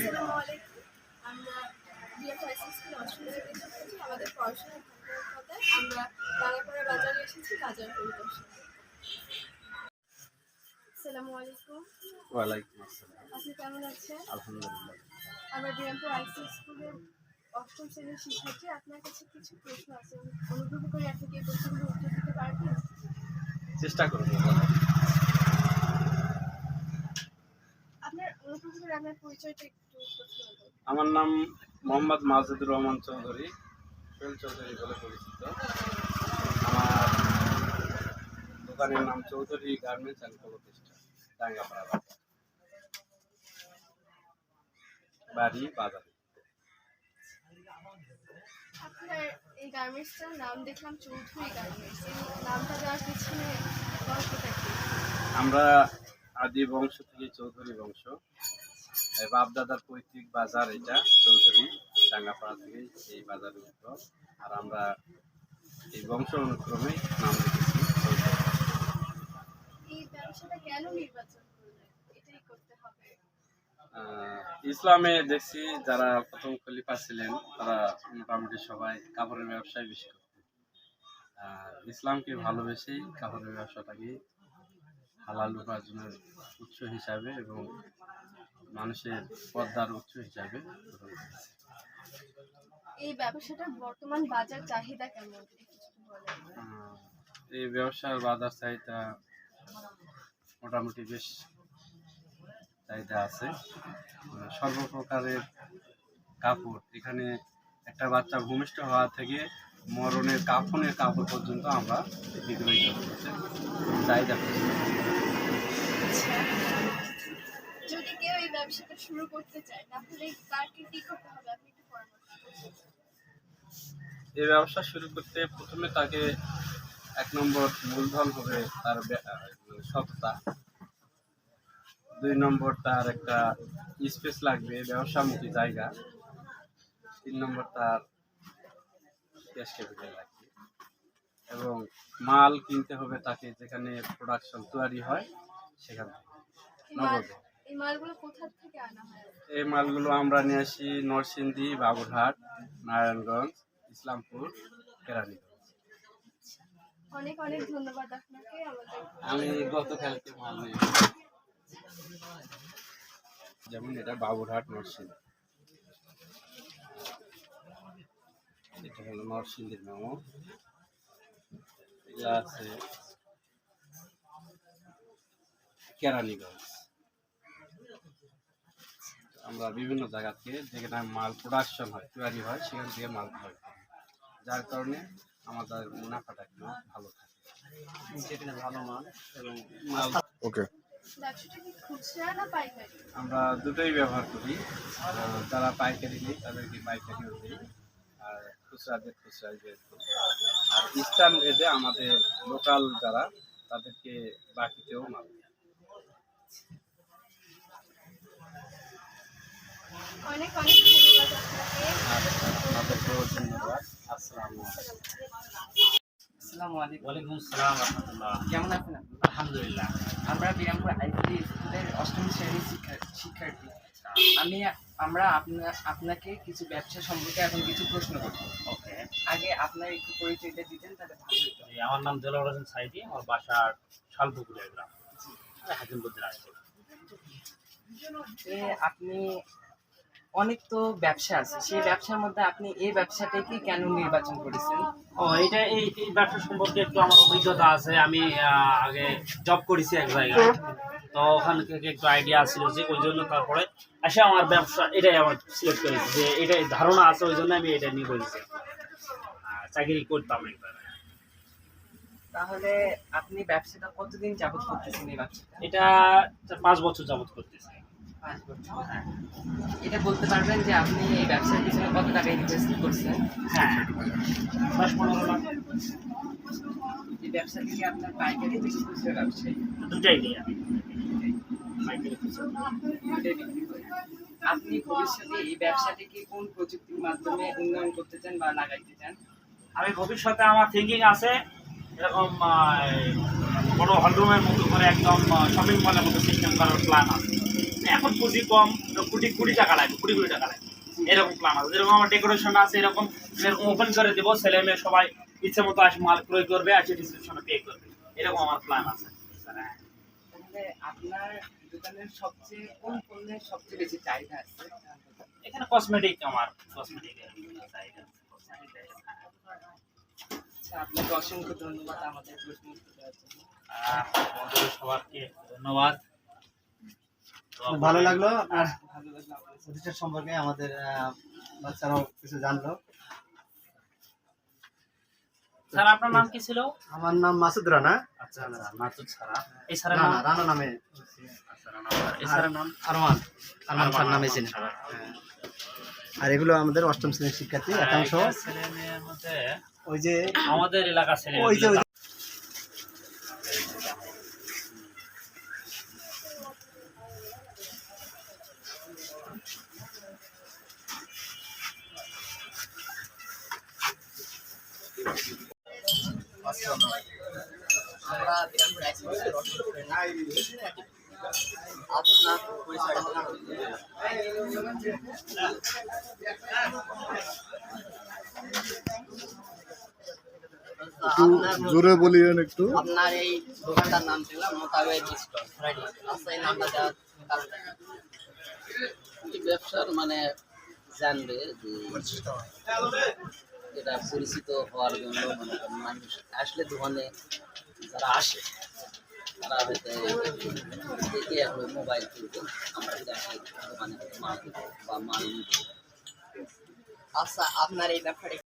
আসসালামু আলাইকুম আমরা আমাদের পড়াশোনা আমরা রাঙাপাড়া বাজারে এসেছি বাজার পরিদর্শন। আসসালামু আলাইকুম। ওয়ালাইকুম আসসালাম। আপনি কেমন আছেন? আলহামদুলিল্লাহ। আমরা বিরামপুর আইসি স্কুলের অষ্টম শ্রেণির শিক্ষার্থী। আপনার কাছে কিছু প্রশ্ন আছে। অনুগ্রহ করে আপনি কি এই প্রশ্নগুলো উত্তর দিতে পারবেন? চেষ্টা করব আপনার অনুগ্রহ করে আপনার পরিচয়টা একটু আমার নাম মোহাম্মদ মাজেদুর রহমান চৌধুরী সোহেল চৌধুরী বলে পরিচিত। আমার দোকানের নাম চৌধুরী গার্মেন্টস অ্যান্ড প্রতিষ্ঠান ডাঙ্গাপাড়া বাড়ি বাজারে। আপনার এই গার্মেন্টসটার নাম দেখলাম চৌধুরী গার্মেন্টস। এই নামটা দেওয়ার পিছনে গল্পটা কি আমরা আদি বংশ থেকে চৌধুরী বংশ। বাপদাদার পৈতৃক বাজার এটা চৌধুরী ডাঙ্গাপাড়া থেকে এই বাজার উঠল আর আমরা এই বংশ অনুক্রমে নাম রেখেছি ইসলামে দেখছি যারা প্রথম খলিফা ছিলেন তারা মোটামুটি সবাই কাপড়ের ব্যবসায় বেশি করতেন। ইসলামকে ভালোবেসেই কাপড়ের ব্যবসাটাকে হালাল উপার্জনের উৎস হিসাবে এবং মানুষের পদ্মার উৎস হিসাবে এই ব্যবসাটার বর্তমান বাজার চাহিদা কেমন? এই ব্যবসার বাজার চাহিদা মোটামুটি বেশ চাহিদা আছে। সর্বপ্রকারের কাপড় এখানে একটা বাচ্চা ভূমিষ্ঠ হওয়া থেকে মরণের কাফনের কাপড় পর্যন্ত আমরা বিক্রয় করতেছি চাহিদা। ব্যবসাটা শুরু করতে চায় তাহলে কি করতে হবে? আপনি একটু পরামর্শ এই ব্যবসা শুরু করতে প্রথমে তাকে এক নম্বর মূলধন হবে তার সততা। দুই নম্বর তার একটা স্পেস লাগবে ব্যবসামুখী জায়গা। তিন নম্বর তার ক্যাশ ক্যাপিটাল লাগবে। এবং মাল কিনতে হবে তাকে যেখানে প্রোডাকশন তৈরি হয় সেখানে। নগদে। এই মালগুলো কোথা থেকে আনা হয় এই মালগুলো আমরা নিয়ে আসি নরসিংদী বাবুরহাট নারায়ণগঞ্জ ইসলামপুর কেরানীগঞ্জ। অনেক অনেক ধন্যবাদ আপনাকে আমি গতকালকে মাল নিয়ে যেমন এটা বাবুরহাট নরসিংদী। এটা হলো নরসিংদীর এগুলা আছে কেরানীগঞ্জ। আমরা বিভিন্ন জায়গা থেকে যেখানে মাল প্রোডাকশন হয় তৈরি হয় সেখান থেকে মাল ক্রয় করি। যার কারণে আমাদের মুনাফাটা একটু ভালো থাকে। যেখানে ভালো মাল এবং মাল ওকে ব্যবসাটা কি খুচরা না পাইকারি? আমরা দুটোই ব্যবহার করি। যারা পাইকারি নেই তাদেরকে পাইকারিও দিই। আর খুচরাদের খুচরা আর ইস্টার্ন রেটে আমাদের লোকাল যারা তাদেরকে বাকিতেও মাল দিই। অনেক অনেক ধন্যবাদ আপনাকে। ধন্যবাদ। আসসালামু আলাইকুম। আসসালামু আলাইকুম। ওয়ালাইকুম আসসালাম রহমতুল্লাহ। কেমন আছেন আলহামদুলিল্লাহ। আমরা বিরামপুর আইসিডি স্কুলের অষ্টম শ্রেণির শিক্ষা- শিক্ষার্থী। আমি আমরা আপনা আপনাকে কিছু ব্যবসা সম্পর্কে এখন কিছু প্রশ্ন করব। ওকে। আগে আপনার একটু পরিচয়টা দিতেন তাহলে ভালো হতো। আমার নাম দেলোয়ার হোসেন সাইদি। আমার বাসার শালপুকুরের গ্রাম। আপনি অনেক তো ব্যবসা আছে। সেই ব্যবসার মধ্যে আপনি এই ব্যবসাটাকে কেন নির্বাচন করেছেন? ও এটা এই এই ব্যবসা সম্পর্কে একটু আমার অভিজ্ঞতা আছে। আমি আগে জব করেছি এক জায়গায়। তো ওখান থেকে একটু আইডিয়া ছিল যে ওই জন্য তারপরে এসে আমার ব্যবসা এটাই আমার সিলেক্ট করেছি যে এটাই ধারণা আছে ওই জন্য আমি এটা নিয়ে করেছি চাকরি করতাম একবার। তাহলে আপনি ব্যবসাটা কতদিন যাবত করতেছেন এই ব্যবসাটা? এটা পাঁচ বছর যাবত করতেছি। পাঁচ বছর হ্যাঁ। এটা বলতে পারবেন যে আপনি এই ব্যবসার পিছনে কত টাকা ইনভেস্ট করছেন? হ্যাঁ। দশ পনেরো লাখ। এই ব্যবসা থেকে আপনার পাইকারি ব্যবসায়ী দুটাই আমি। বিক্রি করেন। আপনি ভবিষ্যতে এই ব্যবসাটিকে কোন প্রযুক্তির মাধ্যমে উন্নয়ন করতে চান বা লাগাইতে চান? আমি ভবিষ্যতে আমার থিঙ্কিং আছে এরকম বড় হলরুমের মতো করে একদম শপিং মলের মতো সিস্টেম করার প্ল্যান আছে। এখন পুঁজি কম কোটি কোটি টাকা লাগবে কোটি কোটি টাকা লাগবে। এরকম প্ল্যান আছে যেরকম আমার ডেকোরেশন আছে এরকম এরকম ওপেন করে দেবো ছেলে মেয়ে সবাই ইচ্ছে মতো আসে মাল ক্রয় করবে আসে রিসেপশনে পে করবে। এরকম আমার প্ল্যান আছে। আপনার দোকানের সবচেয়ে কোন পণ্যের সবচেয়ে বেশি চাহিদা আছে? এখানে কসমেটিক আমার কসমেটিক চাহিদা আচ্ছা আপনাকে অসংখ্য ধন্যবাদ আমাদের সবাইকে ভালো লাগল আপনার। প্রতিষ্ঠান সম্পর্কে আমাদের বাচ্চারাও কিছু জানলো। স্যার আপনার নাম কি ছিল? আমার নাম মাসুদ রানা। আচ্ছা মাসুদ ছাড়া। এই স্যারের নাম রানা নামে? রানা স্যার। এই স্যারের নাম? আরমান। আরমান স্যার নামে চিনি। আর এগুলো আমাদের অষ্টম শ্রেণির শিক্ষার্থী একাংশ। ছেলে মেয়ের ওই যে আমাদের এলাকার ছেলে আপনার- জোরে বলিয়েন একটু। আপনার এই দোকানটার নাম ছিল মোতাবেক স্টোর আচ্ছা এই নামটা দেওয়ার কারণটা ব্যবসার মানে জানবে যে এটা পরিচিত হওয়ার জন্য মানে মানুষ আসলে দোকানে যারা আসে, তারা হয়তো দেখে এখন মোবাইল কিনতে, আমরা যদি আসলে দোকানে, মাল বা মাল নিবো। আচ্ছা আপনার এই ব্যবসাটা